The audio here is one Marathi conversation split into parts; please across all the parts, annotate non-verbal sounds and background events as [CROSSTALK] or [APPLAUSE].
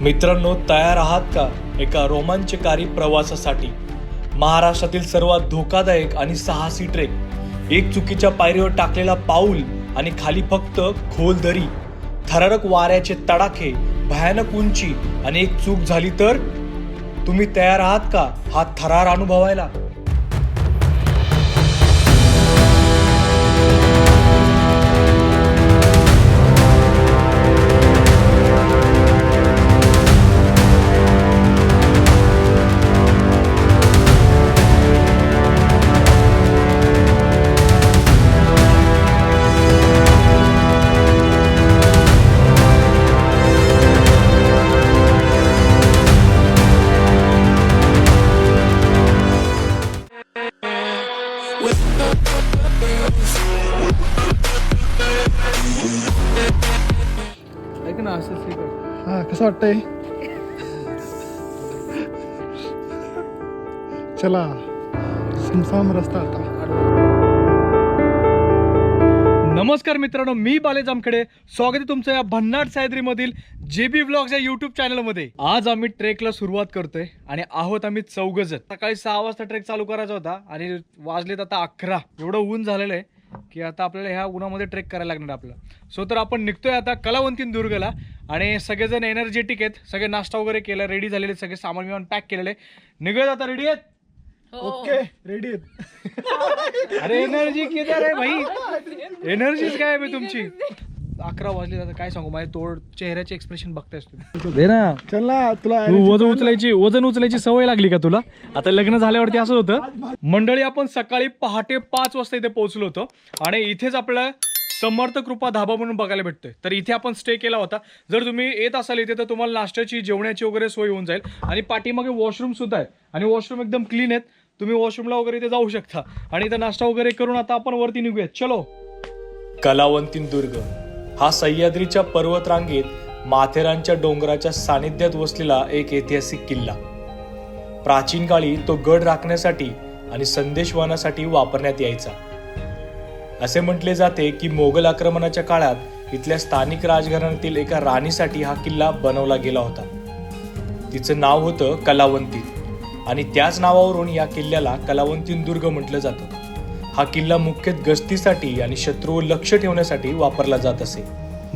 मित्रांनो तयार आहात का एका रोमांचकारी प्रवासासाठी? महाराष्ट्रातील सर्वात धोकादायक आणि साहसी ट्रेक एक चुकीच्या पायरीवर टाकलेला पाऊल आणि खाली फक्त खोल दरी. थरारक वाऱ्याचे तडाखे भयानक उंची आणि एक चूक झाली तर? तुम्ही तयार आहात का हा थरार अनुभवायला? वाटतंय. चला सुमसाम रस्ता आता. नमस्कार मित्रांनो मी बाले जामखेडे. स्वागत आहे तुमचं या भन्नाट सायद्रीमधील जे बी ब्लॉग्स या युट्यूब चॅनलमध्ये. आज आम्ही ट्रेकला सुरुवात करतोय आणि आहोत आम्ही चौघजण. सकाळी सहा वाजता ट्रेक चालू करायचा होता आणि वाजलेत आता अकरा. एवढं ऊन झालेलं आहे. की आता आपल्याला ह्या उन्हामध्ये ट्रेक करायला लागणार आपलं. सो तर आपण निघतोय आता कलावंतीन दुर्गला आणि सगळेजण एनर्जेटिक आहेत. सगळे नाश्ता वगैरे केला रेडी झालेले सगळे सामान विमान पॅक केलेले. निघत आता रेडी आहेत? ओके रेडी आहेत. अरे एनर्जी किती रे भाई? [LAUGHS] एनर्जीच काय आहे तुमची? अकरा वाजले आता काय सांगू? माझ्या तोड चेहऱ्याचे एक्सप्रेशन बघतायस तू दे ना. चल ना तुला तू वजन उचलायची वजन उचलायची सवय लागली का तुला? आता लग्न झाल्यावरती असं होतं मंडळी आपण सकाळी पहाटे पाच वाजता इथे पोहोचलो होतो आणि इथेच आपलं समर्थ कृपा धाबा म्हणून बघायला भेटतोय. तर इथे आपण स्टे केला होता. जर तुम्ही येत असाल इथे तर तुम्हाला नाश्त्याची जेवणाची वगैरे सोय होऊन जाईल. आणि पाठीमागे वॉशरूम सुद्धा आहे. आणि वॉशरूम एकदम क्लीन आहेत. तुम्ही वॉशरूमला वगैरे इथे जाऊ शकता. आणि इथं नाश्ता वगैरे करून आता आपण वरती निघूयात. चलो. कलावंतीन दुर्ग. हा सह्याद्रीच्या पर्वतरांगेत माथेरानच्या डोंगराच्या सानिध्यात वसलेला एक ऐतिहासिक किल्ला. प्राचीन काळी तो गड राखण्यासाठी आणि संदेशवानासाठी वापरण्यात यायचा. असे म्हटले जाते की मोगल आक्रमणाच्या काळात इथल्या स्थानिक राजघराण्यातील एका राणीसाठी हा किल्ला बनवला गेला होता. तिचं नाव होतं कलावंती आणि त्याच नावावरून या किल्ल्याला कलावंतीन दुर्ग म्हटलं जातं. हा किल्ला मुख्यतः गस्तीसाठी आणि शत्रूवर लक्ष ठेवण्यासाठी वापरला जात असे.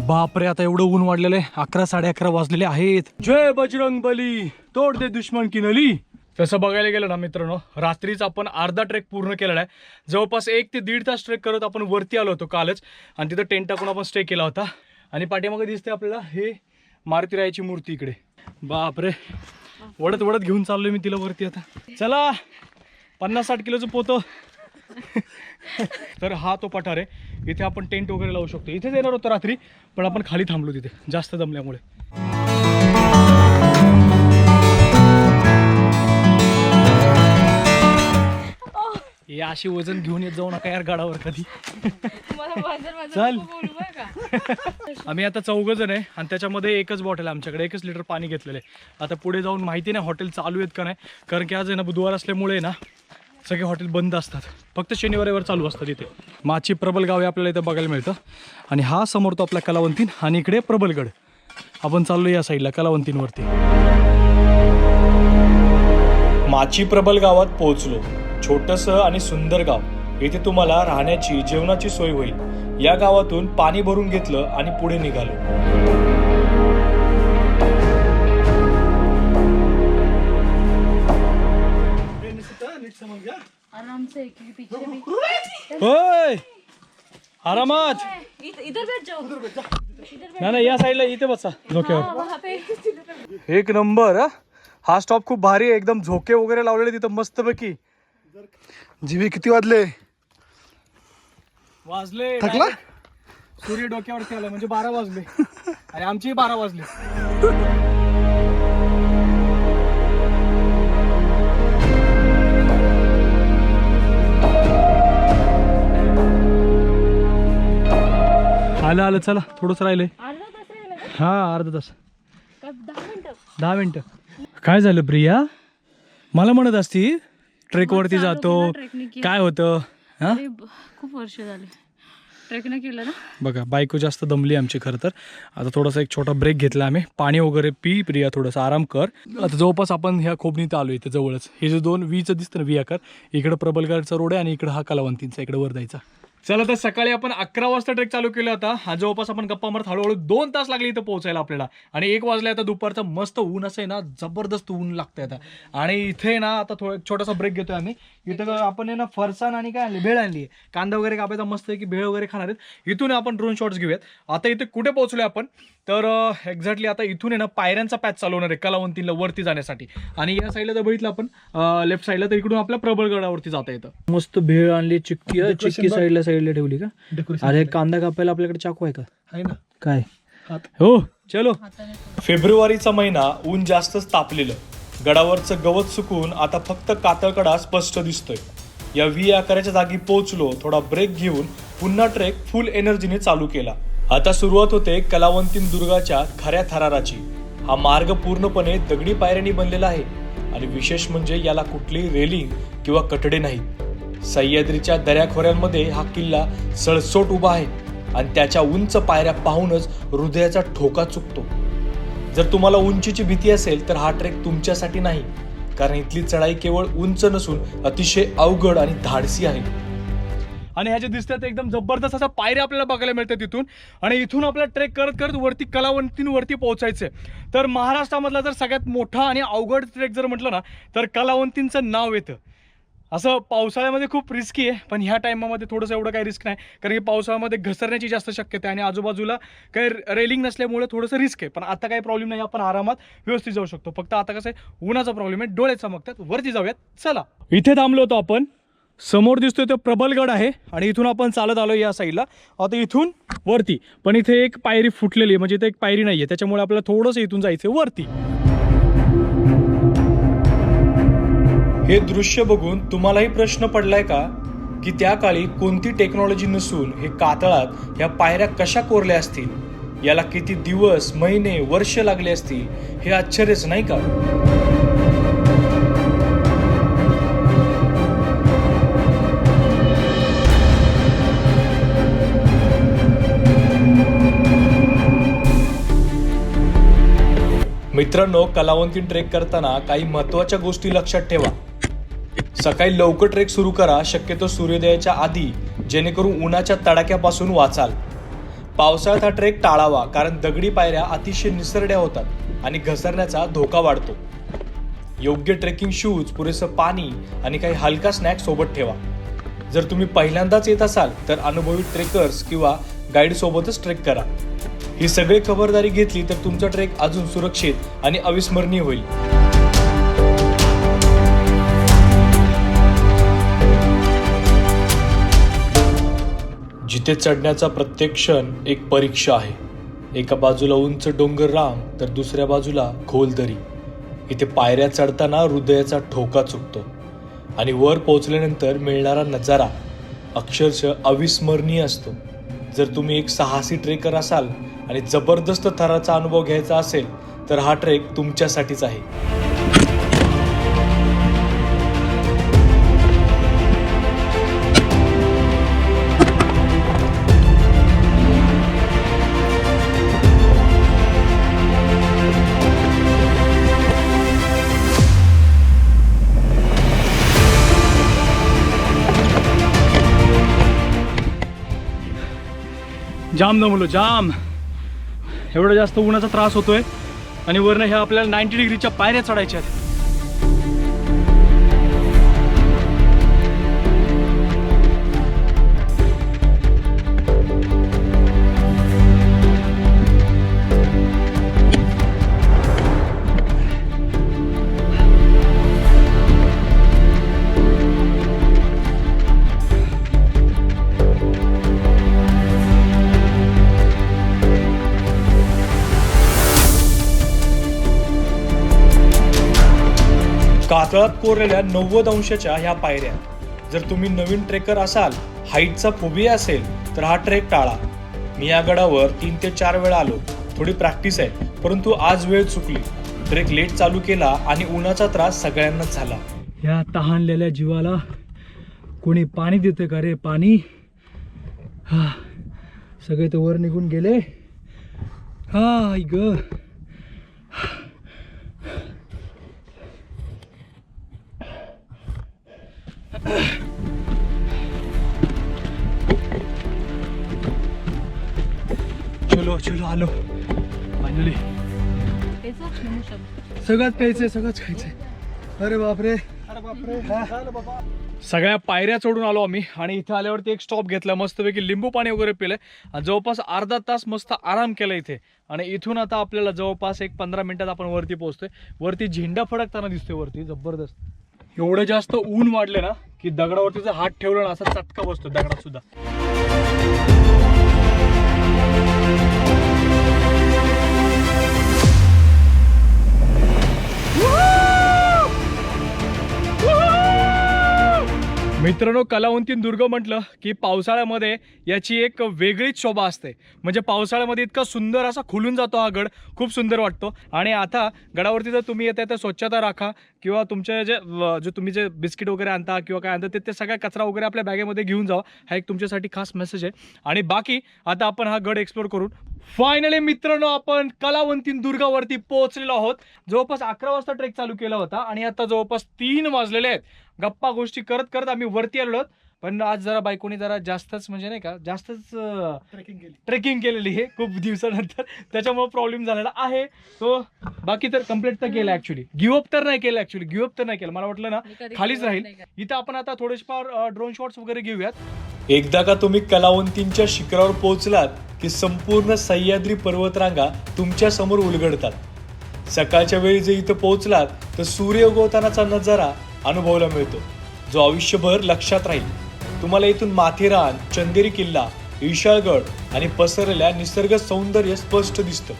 बापरे आता एवढं ऊन वाढलेलं आहे. अकरा साडे अकरा वाजलेले आहेत. जय बजरंग बली. तोड दे दुश्मन की नली. तसं बघायला गेलं ना मित्रांनो रात्रीच आपण अर्धा ट्रेक पूर्ण केलेला आहे. जवळपास एक ते दीड तास ट्रेक करत आपण वरती आलो होतो कालच. आणि तिथं टेंट टाकून आपण स्टे केला होता. आणि पाठीमागे दिसते आपल्याला हे मारुतीरायाची मूर्ती इकडे. बापरे. वडत वडत घेऊन चाललोय मी तिला वरती आता. चला पन्नास साठ किलोचं पोतं. [LAUGHS] तर हा तो पठार आहे. इथे आपण टेंट वगैरे लावू शकतो. इथेच येणार होतं रात्री पण आपण खाली थांबलो तिथे जास्त दमल्यामुळे हे अशी वजन घेऊन येत जाऊ नका यार गाडावर कधी. चल. [LAUGHS] आम्ही आता चौघ जण आहे आणि त्याच्यामध्ये एकच बॉटल आहे आमच्याकडे एकच लिटर पाणी घेतलेलं आहे. आता पुढे जाऊन माहिती नाही हॉटेल चालू आहेत का नाही कारण की आज आहे ना बुधवार असल्यामुळे ना सगळे हॉटेल बंद असतात. फक्त शनिवारीवर चालू असतात इथे. माची प्रबल गाव हे आपल्याला इथं बघायला मिळतं. आणि हा समोर तो आपला कलावंतीन आणि इकडे प्रबलगड. आपण चाललो या साईडला कलावंतींवरती. माची प्रबल गावात पोहोचलो. छोटस आणि सुंदर गाव. येथे तुम्हाला राहण्याची जेवणाची सोय होईल. या गावातून पाणी भरून घेतलं आणि पुढे निघालो. आराम से क्योंकि पीछे भी होय आरामात! इधर इधर बैठ जाओ. नाही नाही या साईडला इथे बसा झोक्यावर हाँ, वहाँ पे. एक नंबर हा. हा स्टॉप खूप भारी आहे एकदम झोके वगैरे लावलेले तिथं मस्तपैकी. जीवी किती वाजले? वाजले थकला? सूर्य डोक्यावरती आला म्हणजे बारा वाजले. आणि आमची बारा वाजले. [LAUGHS] आलं आलं चला थोडंच राहिलंय? हा अर्धा तास. दहा मिनिटं? काय झालं प्रिया? मला म्हणत असती ट्रेकवरती जातो. ट्रेकने. काय होतं? हा? खूप वर्ष झाले. ट्रेक नाही केलं ना? बघा बायको जास्त दमली आमची खरं तर. आता थोडासा एक छोटा ब्रेक घेतला आम्ही. पाणी वगैरे पी प्रिया थोडासा आराम कर. आता जवळपास आपण ह्या खोबणीत आलो इथे जवळच. हे जे दोन वीचं दिसतं ना वियाकर इकडं प्रबलगडचा रोड आहे आणि इकडं हा कलावंतींचा इकडे वर जायचा. चला तर सकाळी आपण अकरा वाजता ट्रेक चालू केला होता. हा जवळपास आपण गप्पा मारत हळूहळू दोन तास लागले इथं पोहोचायला आपल्याला. आणि एक वाजला आता दुपारचं. मस्त ऊन असं आहे ना जबरदस्त ऊन लागतंय आता. आणि इथे ना आता थोडं छोटासा ब्रेक घेतोय आम्ही. इथं आपण आहे ना फरसाण आणि काय आणली भेळ आणली आहे. कांदा वगैरे कापायचा मस्त आहे की भेळ वगैरे खाणार आहेत. इथून आपण ड्रोन शॉट्स घेऊयात. आता इथे कुठे पोहोचलोय आपण? तर एक्झॅक्टली आता इथून आहे ना पायऱ्यांचा पॅच चालवणार आहे कलावंतीला वरती जाण्यासाठी. आणि या साईडला जर बघितलं आपण लेफ्ट साईडला तर इकडून आपल्या प्रबळगडावरती जाता येतं. मस्त भेळ आणली चिक्की चिक्की. साईडला साईडला ठेवली का? अरे कांदा कापायला आपल्याकडे चाकू आहे का? आहे ना. काय? हो चलो. फेब्रुवारीचा महिना ऊन जास्तच तापलेलं. गडावरचं गवत सुकून आता फक्त कातळकडा स्पष्ट दिसतोय. या व्ही आकाराच्या जागी पोहोचलो थोडा ब्रेक घेऊन पुन्हा ट्रेक फुल एनर्जीने चालू केला. आता सुरुवात होते कलावंतीन दुर्गाच्या खऱ्या थराराची. हा मार्ग पूर्णपणे दगडी पायऱ्यांनी बनलेला आहे आणि विशेष म्हणजे याला कुठली रेलिंग किंवा कटडे नाहीत सह्याद्रीच्या दऱ्याखोऱ्यांमध्ये हा किल्ला सळसोट उभा आहे आणि त्याच्या उंच पायऱ्या पाहूनच हृदयाचा ठोका चुकतो. जर तुम्हाला उंचीची भीती असेल तर हा ट्रेक तुमच्यासाठी नाही कारण इथली चढाई केवळ उंच नसून अतिशय अवघड आणि धाडसी आहे. आणि ह्याचे दिसतात एकदम जबरदस्त असा पायऱ्या आपल्याला बघायला मिळतात तिथून. आणि इथून आपल्याला ट्रेक करत करत वरती कलावंतींवरती पोहोचायचं आहे तर महाराष्ट्रामधला जर सगळ्यात मोठा आणि अवघड ट्रेक जर म्हटलं ना तर कलावंतींचं नाव येतं. असं पावसाळ्यामध्ये खूप रिस्की आहे पण ह्या टायमामध्ये थोडंसं एवढं काही रिस्क नाही. कारण की पावसाळ्यामध्ये घसरण्याची जास्त शक्यता आहे आणि आजूबाजूला काही रेलिंग नसल्यामुळे थोडंसं रिस्क आहे. पण आता काही प्रॉब्लेम नाही आपण आरामात व्यवस्थित जाऊ शकतो. फक्त आता कसं आहे उन्हाचा प्रॉब्लेम आहे डोळे चमकतात वरती जाऊयात चला. इथे थांबलो होतो आपण. समोर दिसतोय तो प्रबलगड आहे आणि इथून आपण चालत आलो या साईडला आता इथून वरती. पण इथे एक पायरी फुटलेली आहे. म्हणजे इथे एक पायरी नाही आहे त्याच्यामुळे आपल्याला थोडंसं इथून जायचं वरती. हे दृश्य बघून तुम्हालाही प्रश्न पडलाय का? की त्या काळी कोणती टेक्नॉलॉजी नसून हे कातळात ह्या पायऱ्या कशा कोरल्या असतील? याला किती दिवस महिने वर्ष लागले असतील? हे आश्चर्यच नाही का? मित्रांनो कलावंती ट्रेक करताना काही महत्त्वाच्या गोष्टी लक्षात ठेवा. सकाळी लवकर ट्रेक सुरू करा शक्यतो सूर्योदयाच्या आधी जेणेकरून उन्हाच्या तडाख्यापासून वाचाल. पावसाळ्यात हा ट्रेक टाळावा कारण दगडी पायऱ्या अतिशय निसरड्या होतात आणि घसरण्याचा धोका वाढतो. योग्य ट्रेकिंग शूज पुरेसं पाणी आणि काही हलका स्नॅक सोबत ठेवा. जर तुम्ही पहिल्यांदाच येत असाल तर अनुभवी ट्रेकर्स किंवा गाईडसोबतच ट्रेक करा. ही सगळी खबरदारी घेतली तर तुमचा ट्रेक अजून सुरक्षित आणि अविस्मरणीय होईल. जिथे चढण्याचा प्रत्येक क्षण एक परीक्षा आहे. एका बाजूला उंच डोंगर राम तर दुसऱ्या बाजूला खोल दरी. इथे पायऱ्या चढताना हृदयाचा ठोका चुकतो आणि वर पोहोचल्यानंतर मिळणारा नजारा अक्षरशः अविस्मरणीय असतो. जर तुम्ही एक साहसी ट्रेकर असाल आणि जबरदस्त थराचा अनुभव घ्यायचा असेल तर हा ट्रेक तुमच्यासाठीच आहे. जाम दमलो जाम. एवढा जास्त उन्हाचा त्रास होतोय आणि वरनं ह्या आपल्याला नाईन्टी डिग्रीच्या पायऱ्या चढायच्या आहेत. कातळात कोरलेल्या नव्वद अंशाच्या ह्या पायऱ्या. जर तुम्ही नवीन ट्रेकर असाल हाईटचा फोबिया असेल तर हा ट्रेक टाळा. मी या गडावर तीन ते चार वेळा आलो. थोडी प्रॅक्टिस आहे परंतु आज वेळ चुकली. ट्रेक लेट चालू केला आणि उन्हाचा त्रास सगळ्यांनाच झाला. ह्या तहानलेल्या जीवाला कोणी पाणी देते का रे? पाणी? हा सगळे तर वर निघून गेले. हा ग. चलो चलो आलो. फायनली सगळंच प्यायचंय सगळंच खायचंय. अरे बापरे. सगळ्या पायऱ्या चढून आलो आम्ही आणि इथे आल्यावरती एक स्टॉप घेतला. मस्तपैकी लिंबू पाणी वगैरे पिलंय. आणि जवळपास अर्धा तास मस्त आराम केला इथे. आणि इथून आता आपल्याला जवळपास एक पंधरा मिनिटात आपण वरती पोहोचतोय. वरती झेंडा फडकताना दिसतोय वरती. जबरदस्त. एवढं जास्त ऊन वाढले ना की दगडावरती जर हात ठेवलं ना असा चटका बसतो दगडात सुद्धा. मित्रांनो कलावंतीन दुर्ग म्हटलं की पावसाळ्यामध्ये याची एक वेगळीच शोभा असते. म्हणजे पावसाळ्यामध्ये इतका सुंदर असा खुलून जातो हा गड. खूप सुंदर वाटतो. आणि आता गडावरती जर तुम्ही येता तर स्वच्छता राखा किंवा तुमचे जे जे तुम्ही जे बिस्किट वगैरे आणता किंवा काय आणता ते ते सगळा कचरा वगैरे आपल्या बॅगेमध्ये घेऊन जावा. हा एक तुमच्यासाठी खास मेसेज आहे. आणि बाकी आता आपण हा गड एक्सप्लोर करून फायनली मित्रांनो आपण कलावंतीन दुर्गावरती पोहोचलेलो आहोत. जवळपास अकरा वाजता ट्रेक चालू केला होता आणि आता जवळपास तीन वाजलेले आहेत. गप्पा गोष्टी करत करत आम्ही वरती आलो पण आज जरा बायकोनी जरा जास्तच म्हणजे नाही का जास्तच ट्रेकिंग केली. ट्रेकिंग केलेली आहे खूप दिवसानंतर. त्याच्यामुळे प्रॉब्लेम झालेला आहे. तो बाकी तर कंप्लीट तर केलं ऍक्च्युली गिवअप तर नाही केलं ऍक्च्युली गिवअप तर नाही केलं. मला वाटलं ना खालीच राहील. इथं आपण आता थोडेसे फार ड्रोन शॉट्स वगैरे घेऊयात. एकदा का तुम्ही कलावंतींच्या शिखरावर पोहोचलात की संपूर्ण सह्याद्री पर्वतरांगा तुमच्यासमोर उलगडतात? सकाळच्या वेळी जर इथं पोहोचलात तर सूर्य उगवतानाचा नजारा अनुभवायला मिळतो. जो आयुष्यभर लक्षात राहील. तुम्हाला इथून माथेरान चंदेरी किल्ला विशाळगड आणि पसरलेल्या निसर्ग सौंदर्य स्पष्ट दिसतं.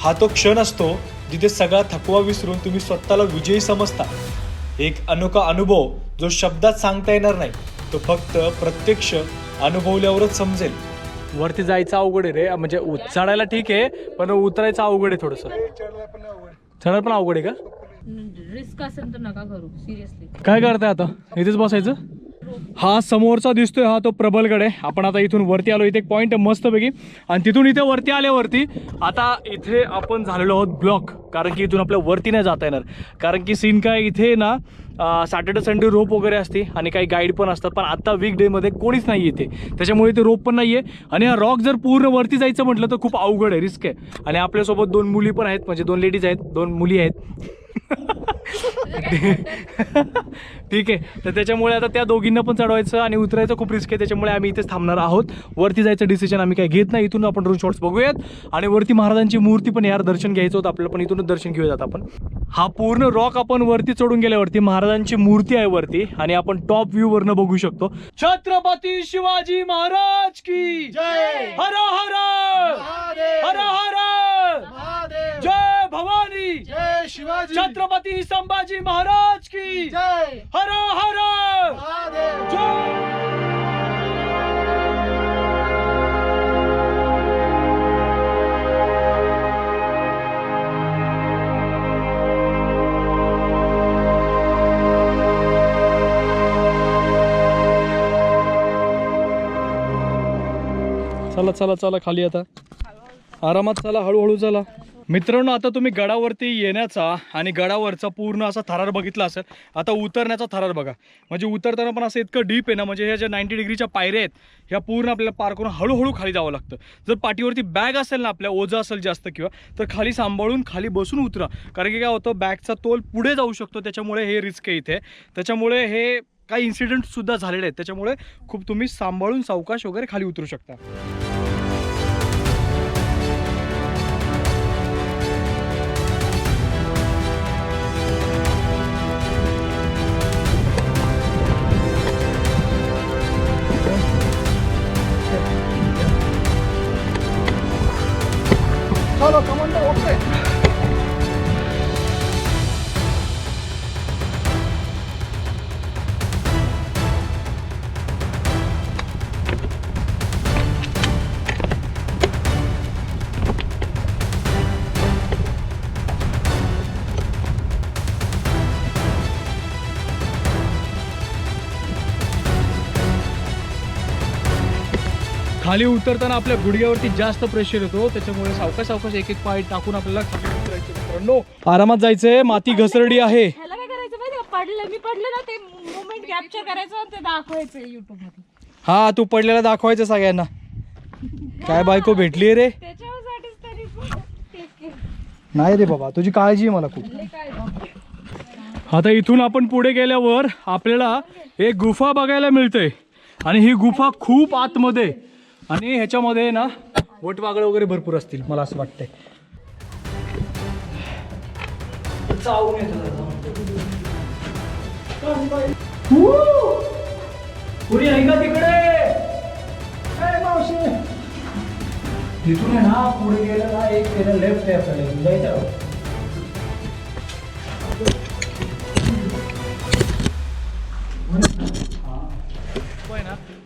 हा तो क्षण असतो जिथे सगळा थकवा विसरून तुम्ही स्वतःला विजयी समजता. एक अनोखा अनुभव जो शब्दात सांगता येणार नाही. तो फक्त प्रत्यक्ष अनुभवल्यावरच समजेल. वरती जायचं अवघड आहे रे. म्हणजे चढायला ठीक आहे पण उतरायचं अवघड आहे थोडंसं. चढला पण आवड चढायला पण अवघड आहे का? रिस्क असेल तर नका करू सिरियसली काय करताय आता? इथेच बसायचं? हा समोरचा दिसतोय हा तो प्रबलगड. आहे आपण आता इथून वरती आलो इथे एक पॉईंट आहे मस्तपैकी. आणि तिथून इथे वरती आल्यावरती आता इथे आपण झालेलो आहोत ब्लॉक कारण की इथून आपल्या वरती नाही जाता येणार. कारण की सीन काय इथे ना सॅटर्डे संडे रोप वगैरे असते आणि काही गाईड पण असतात. पण आता वीक डेमध्ये कोणीच नाही येते त्याच्यामुळे इथे रोप पण नाही आहे आणि हा रॉक जर पूर्ण वरती जायचं म्हटलं तर खूप अवघड आहे रिस्क आहे. आणि आपल्यासोबत दोन मुली पण आहेत. म्हणजे दोन लेडीज आहेत दोन मुली आहेत. [LAUGHS] ठीक आहे. तर त्याच्यामुळे आता त्या दोघींना पण चढवायचं आणि उतरायचं खूप रिस्क आहे. त्याच्यामुळे आम्ही इथेच थांबणार आहोत. वरती जायचं डिसिजन आम्ही काही घेत नाही. इथून आपण ड्रोन शॉट्स बघूयात. आणि वरती महाराजांची मूर्ती पण यार दर्शन घ्यायचं होतं. आपल्याला पण इथूनच दर्शन घेऊयात आपण. हा पूर्ण रॉक आपण वरती चढून गेल्यावरती महाराजांची मूर्ती आहे वरती. आणि आपण टॉप व्ह्यू वरनं बघू शकतो. छत्रपती शिवाजी महाराज की जय! हर हर महादेव हर हर महादेव जय भवानी जय शिवाजी छत्रपती संभाजी महाराज की। हर हर। जय। चला चला चला खाली आता. आरामात चला हळूहळू चला. मित्रांनो आता तुम्ही गडावरती येण्याचा आणि गडावरचा पूर्ण असा थरार बघितला असेल आता उतरण्याचा थरार बघा. म्हणजे उतरताना पण असं इतकं डीप आहे ना म्हणजे ह्या ज्या नाईन्टी डिग्रीच्या पायऱ्या आहेत ह्या पूर्ण आपल्याला पार करून हळूहळू खाली जावं लागतं. जर पाठीवरती बॅग असेल ना आपल्या ओझं असेल जास्त किंवा तर खाली सांभाळून खाली बसून उतरा. कारण की काय होतं बॅगचा तोल पुढे जाऊ शकतो त्याच्यामुळे हे रिस्क आहे इथे. त्याच्यामुळे हे काही इन्सिडेंटसुद्धा झालेले आहेत त्याच्यामुळे खूप तुम्ही सांभाळून सावकाश वगैरे खाली उतरू शकता. खाली उतरताना आपल्या गुडघ्यावरती जास्त प्रेशर येतो. त्याच्यामुळे सावकाश सावकाश एक एक पाय टाकून आपल्याला खाली उतरायचं. मित्रांनो आरामात जायचंय. माती घसरडी आहे. ह्याला काय करायचं माहिती का? पडलं मी पडलं ना ते मोमेंट कॅप्चर करायचं आणि ते दाखवायचं युट्यूबमध्ये. हा तू पडलेला दाखवायचं सगळ्यांना. काय बायको भेटली रे? त्याच्यासाठीच तरी पण take care. नाही रे बाबा तुझी काळजी आहे मला खूप. लय काय आता इथून आपण पुढे गेल्यावर आपल्याला एक गुफा बघायला मिळते आणि ही गुफा खूप आतमध्ये आणि ह्याच्यामध्ये ना वटवागळ वगैरे भरपूर असतील मला असं वाटतंय. चावून आहे का तिकडे? मावशी! तिथून आहे ना पुढे गेलं ना एक गेलं लेफ्ट आहे आपल्याला जायचं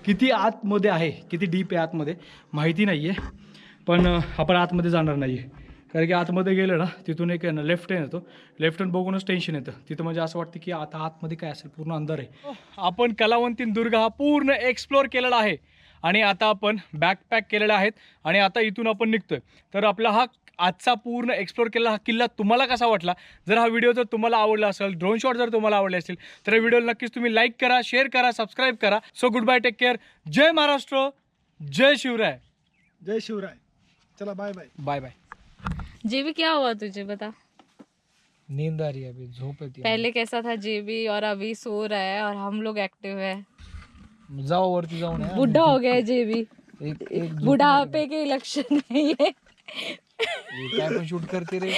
किती आतमध्ये आहे किती डीप आहे आतमध्ये माहिती नाही आहे पण आपण आतमध्ये जाणार नाही आहे कारण की आतमध्ये गेलं ना तिथून एक आहे ना लेफ्ट हँड येतो लेफ्ट हँड बघूनच टेन्शन येतं. तिथं म्हणजे असं वाटतं की आता आतमध्ये काय असेल पूर्ण अंधार आहे. आपण कलावंतीन दुर्ग हा पूर्ण एक्सप्लोअर केलेला आहे. आणि आता आपण बॅकपॅक केलेले आहेत. आणि आता इथून आपण निघतोय. तर आपला हा आजचा पूर्ण एक्सप्लोअर केलेला हा किल्ला तुम्हाला कसा वाटला? जर हा व्हिडिओ जर तुम्हाला आवडला असेल ड्रोन शॉट जर तुम्हाला आवडले असतील तर या व्हिडिओला नक्कीच तुम्ही लाईक करा शेअर करा सबस्क्राईब करा. So good bye take care जय महाराष्ट्र जय शिवराय. जय शिवराय. चला बाय बाय बाय बाय जेबी क्या हुआ तुझे बता। नींद आ रही है अभी झोप येते पहले कैसा था जेबी और अभी सो रहा है और हम लोग एक्टिव है। जाओ वरती जाऊन. बुढ़ा हो गया जेबी। एक एक बुढ़ापे के लक्षण है। ये काय पण शूट करते रे.